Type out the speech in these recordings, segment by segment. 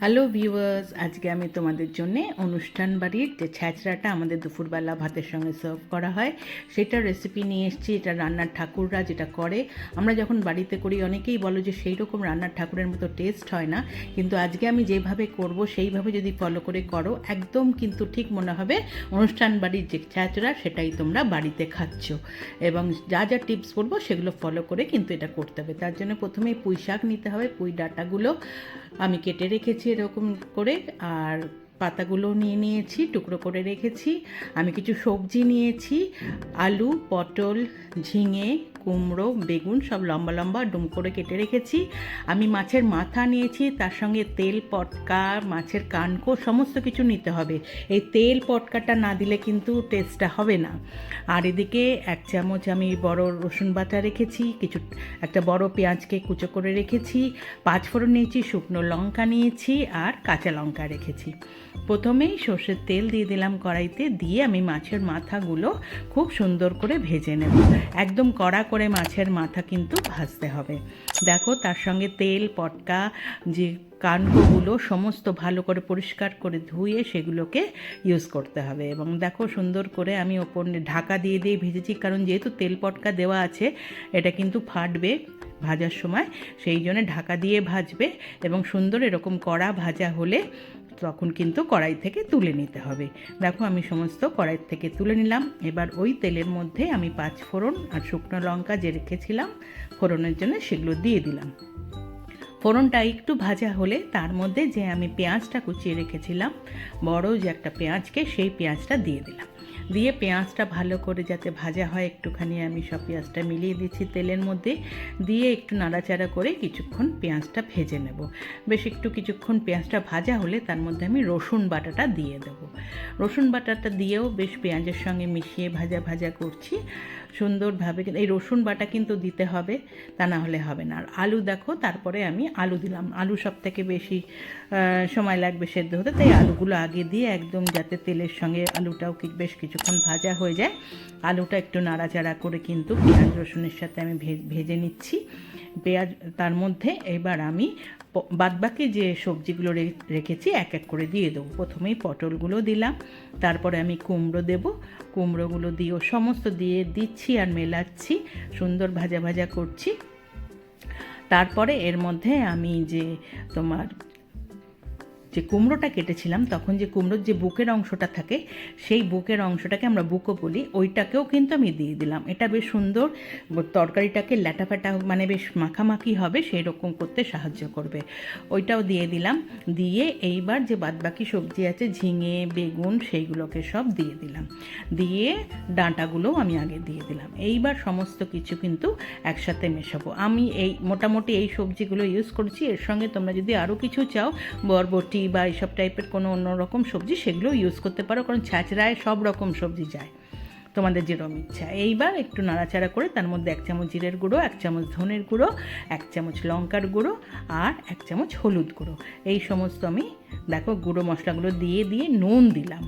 Hello viewers আজকে আমি তোমাদের জন্য অনুষ্ঠান বাড়ির যে ছ্যাঁচড়াটা আমাদের দুপুরবেলা ভাতের সঙ্গে সার্ভ করা হয় সেটার রেসিপি নিয়ে এসেছি। এটা রান্নার ঠাকুররা যেটা করে। আমরা যখন বাড়িতে করি, অনেকেই বলো যে সেই রকম রান্নার ঠাকুরের মতো টেস্ট হয় না। কিন্তু আজকে আমি যেভাবে করব, সেইভাবে যদি ফলো করে করো, একদম কিন্তু ঠিক মনে হবে অনুষ্ঠান বাড়ির যে ছ্যাঁচড়া, সেটাই তোমরা বাড়িতে খাচ্ছ। এবং যা যা টিপস বলব সেগুলো ফলো করে কিন্তু এটা করতে হবে। তার জন্য প্রথমেই পুঁই শাক নিতে হবে। পুঁই ডাটাগুলো আমি কেটে রেখেছি। এরকম করে আর পাতাগুলো নিয়ে নিয়েছি, টুকরো করে রেখেছি। আমি কিছু সবজি নিয়েছি, আলু, পটল, ঝিঙে কুমড়ো, বেগুন সব লম্বা লম্বা ডুম করে কেটে রেখেছি। আমি মাছের মাথা নিয়েছি, তার সঙ্গে তেল, পটকা, মাছের কানকো সমস্ত কিছু নিতে হবে। এই তেল, পটকাটা না দিলে কিন্তু টেস্টটা হবে না। আর এদিকে এক চামচ আমি বড় রসুন বাটা রেখেছি, কিছু, একটা বড় পেঁয়াজকে কুচো করে রেখেছি, পাঁচ ফোড়ন নিয়েছি, শুকনো লঙ্কা নিয়েছি আর কাঁচা লঙ্কা রেখেছি। প্রথমেই সর্ষের তেল দিয়ে দিলাম কড়াইতে, দিয়ে আমি মাছের মাথাগুলো খুব সুন্দর করে ভেজে নেব। একদম কড়া করে মাছের মাথা কিন্তু ভাজতে হবে। দেখো, তার সঙ্গে তেল, পটকা, যে কানগুলো সমস্ত ভালো করে পরিষ্কার করে ধুয়ে সেগুলোকে ইউজ করতে হবে। এবং দেখো, সুন্দর করে আমি ওপর ঢাকা দিয়ে দিয়ে ভেজেছি, কারণ যেহেতু তেল, পটকা দেওয়া আছে, এটা কিন্তু ফাটবে ভাজার সময়, সেই জন্য ঢাকা দিয়ে ভাজবে। এবং সুন্দর এরকম কড়া ভাজা হলে তখন কিন্তু কড়াই থেকে তুলে নিতে হবে। দেখো আমি সমস্ত কড়াই থেকে তুলে নিলাম। এবার ওই তেলের মধ্যে আমি পাঁচ ফোড়ন আর শুকনো লঙ্কা যে রেখেছিলাম, ফোড়নের জন্য সেগুলো দিয়ে দিলাম। ফোড়নটা একটু ভাজা হলে তার মধ্যে যে আমি পেঁয়াজটা কুচিয়ে রেখেছিলাম, বড় যে একটা পেঁয়াজকে সেই পেঁয়াজটা দিয়ে দিলাম। দিয়ে পেঁয়াজটা ভালো করে যাতে ভাজা হয়, একটুখানি আমি সব পেঁয়াজটা মিলিয়ে দিচ্ছি তেলের মধ্যে। দিয়ে একটু নাড়াচাড়া করে কিছুক্ষণ পেঁয়াজটা ভেজে নেব। বেশ একটু কিছুক্ষণ পেঁয়াজটা ভাজা হলে তার মধ্যে আমি রসুন বাটাটা দিয়ে দেবো। রসুন বাটাটা দিয়েও বেশ পেঁয়াজের সঙ্গে মিশিয়ে ভাজা ভাজা করছি। সুন্দরভাবে এই রসুন বাটা কিন্তু দিতে হবে, তা না হলে হবে না। আর আলু দেখো, তারপরে আমি আলু দিলাম। আলু সব থেকে বেশি সময় লাগবে সেদ্ধ হতে, তাই আলুগুলো আগে দিয়ে একদম যাতে তেলের সঙ্গে আলুটাও বেশ কিছুক্ষণ ভাজা হয়ে যায়। আলুটা একটু নাড়াচাড়া করে কিন্তু পেঁয়াজ রসুনের সাথে আমি ভেজে নিচ্ছি। পেঁয়াজ, তার মধ্যে এবার আমি বাদবাকি যে সবজিগুলো রেখেছি, এক এক করে দিয়ে দেবো। প্রথমেই পটলগুলো দিলাম, তারপরে আমি কুমড়ো দেব। কুমড়োগুলো দিয়েও সমস্ত দিয়ে দিচ্ছি আর মেলাচ্ছি, সুন্দর ভাজা ভাজা করছি। তারপরে এর মধ্যে আমি যে তোমার যে কুমড়োটা কেটেছিলাম, তখন যে কুমড়োর যে বুকের অংশটা থাকে, সেই বুকের অংশটাকে আমরা বুকো বলি, ওইটাকেও কিন্তু আমি দিয়ে দিলাম। এটা বেশ সুন্দর, তরকারিটাকে ল্যাটাফ্যাটা মানে বেশ মাখামাখি হবে সেই রকম করতে সাহায্য করবে। ওইটাও দিয়ে দিলাম, দিয়ে এইবার যে বাদবাকি সবজি আছে, ঝিঙে, বেগুন, সেইগুলোকে সব দিয়ে দিলাম। দিয়ে ডাঁটাগুলোও আমি আগে দিয়ে দিলাম। এইবার সমস্ত কিছু কিন্তু একসাথে মেশাবো। আমি এই, মোটামুটি এই সবজিগুলো ইউজ করছি। এর সঙ্গে তোমরা যদি আরও কিছু চাও, বরবটি মিষ্টি বা এইসব টাইপের কোনো অন্য রকম সবজি সেগুলো ইউজ করতে পারো, কারণ ছ্যাঁচড়ায় সব রকম সবজি যায়। তোমাদের যেরকম ইচ্ছা। এইবার একটু নাড়াচাড়া করে তার মধ্যে এক চামচ জিরের গুঁড়ো, এক চামচ ধনের গুঁড়ো, এক চামচ লঙ্কার গুঁড়ো আর এক চামচ হলুদ গুঁড়ো। এই সমস্ত আমি, দেখো, গুঁড়ো মশলাগুলো দিয়ে দিয়ে নুন দিলাম।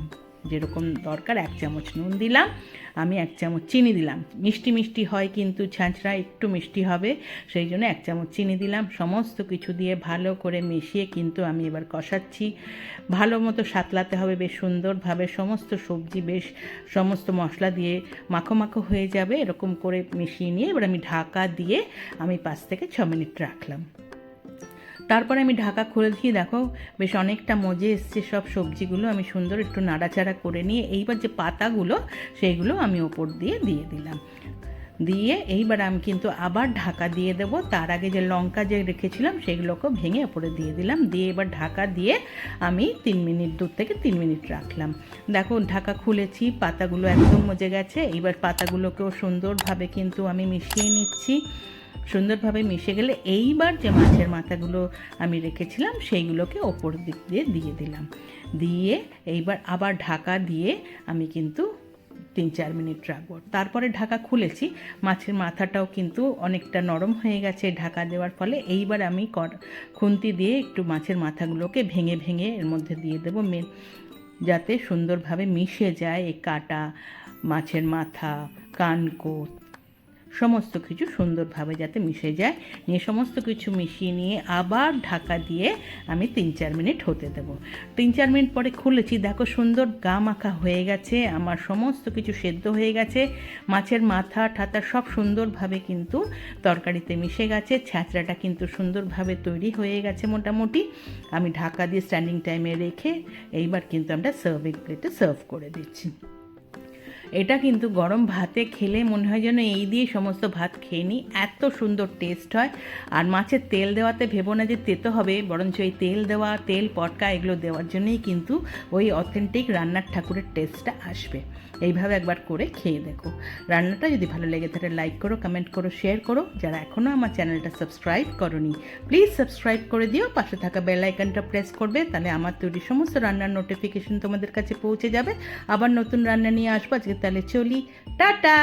যেরকম দরকার, এক চামচ নুন দিলাম, আমি এক চামচ চিনি দিলাম। মিষ্টি মিষ্টি হয় কিন্তু ছাঁচড়া একটু মিষ্টি হবে, সেই জন্য এক চামচ চিনি দিলাম। সমস্ত কিছু দিয়ে ভালো করে মিশিয়ে কিন্তু আমি এবার কষাচ্ছি। ভালো মতো সাতলাতে হবে, বেশ সুন্দরভাবে সমস্ত সবজি, বেশ সমস্ত মশলা দিয়ে মাখো মাখো হয়ে যাবে, এরকম করে মিশিয়ে নিয়ে এবার আমি ঢাকা দিয়ে আমি পাঁচ থেকে ছ মিনিট রাখলাম। তারপরে আমি ঢাকা খুলে দিয়ে দেখো, বেশ অনেকটা মজে এসছে সব সবজিগুলো। আমি সুন্দর একটু নাড়াচাড়া করে নিয়ে এইবার যে পাতাগুলো সেইগুলো আমি ওপর দিয়ে দিয়ে দিলাম। দিয়ে এইবার আমি কিন্তু আবার ঢাকা দিয়ে দেবো। তার আগে যে লঙ্কা যে রেখেছিলাম, সেগুলোকেও ভেঙে ওপরে দিয়ে দিলাম। দিয়ে এবার ঢাকা দিয়ে আমি তিন মিনিট, দু থেকে তিন মিনিট রাখলাম। দেখো, ঢাকা খুলেছি, পাতাগুলো একদম মজে গেছে। এইবার পাতাগুলোকেও সুন্দরভাবে কিন্তু আমি মিশিয়ে নিচ্ছি। সুন্দরভাবে মিশে গেলে এইবার যে মাছের মাথাগুলো আমি রেখেছিলাম, সেইগুলোকে ওপর দিক দিয়ে দিয়ে দিলাম। দিয়ে এইবার আবার ঢাকা দিয়ে আমি কিন্তু তিন চার মিনিট রাখব। তারপরে ঢাকা খুলেছি। মাছের মাথাটাও কিন্তু অনেকটা নরম হয়ে গেছে ঢাকা দেওয়ার ফলে। এইবার আমি খুন্তি দিয়ে একটু মাছের মাথাগুলোকে ভেঙে ভেঙে এর মধ্যে দিয়ে দেবো যাতে সুন্দরভাবে মিশে যায় এই কাটা মাছের মাথা কানকো সমস্ত কিছু সুন্দরভাবে যাতে মিশে যায়। নিয়ে সমস্ত কিছু মিশিয়ে নিয়ে আবার ঢাকা দিয়ে আমি তিন চার মিনিট হতে দেবো। তিন চার মিনিট পরে খুলেছি। দেখো সুন্দর গা মাখা হয়ে গেছে। আমার সমস্ত কিছু সেদ্ধ হয়ে গেছে। মাছের মাথা ঠাতা সব সুন্দরভাবে কিন্তু তরকারিতে মিশে গেছে। ছ্যাঁচড়াটা কিন্তু সুন্দরভাবে তৈরি হয়ে গেছে মোটামুটি। আমি ঢাকা দিয়ে স্ট্যান্ডিং টাইমে রেখে এইবার কিন্তু আমরা সার্ভিং প্লেটে সার্ভ করে দিচ্ছি। এটা কিন্তু গরম ভাতে খেলে মনে হয় যেন এই দিয়ে সমস্ত ভাত খেয়ে নিই। এত সুন্দর টেস্ট হয়। আর মাছের তেল দেওয়াতে ভেবো না যে তেতো হবে, বরঞ্চ এই তেল দেওয়া, তেল, পটকা এগুলো দেওয়ার জন্যই কিন্তু ওই অথেন্টিক রান্নার ঠাকুরের টেস্টটা আসবে। এইভাবে একবার করে খেয়ে দেখো। রান্নাটা যদি ভালো লেগে থাকে লাইক করো কমেন্ট করো শেয়ার করো। যারা এখনও আমার চ্যানেলটা সাবস্ক্রাইব করনি প্লিজ সাবস্ক্রাইব করে দিও। পাশে থাকা বেল আইকনটা প্রেস করবে, তাহলে আমার তৈরি সমস্ত রান্নার নোটিফিকেশন তোমাদের কাছে পৌঁছে যাবে। আবার নতুন রান্না নিয়ে আসব। আজকে তাহলে চলি টাটা!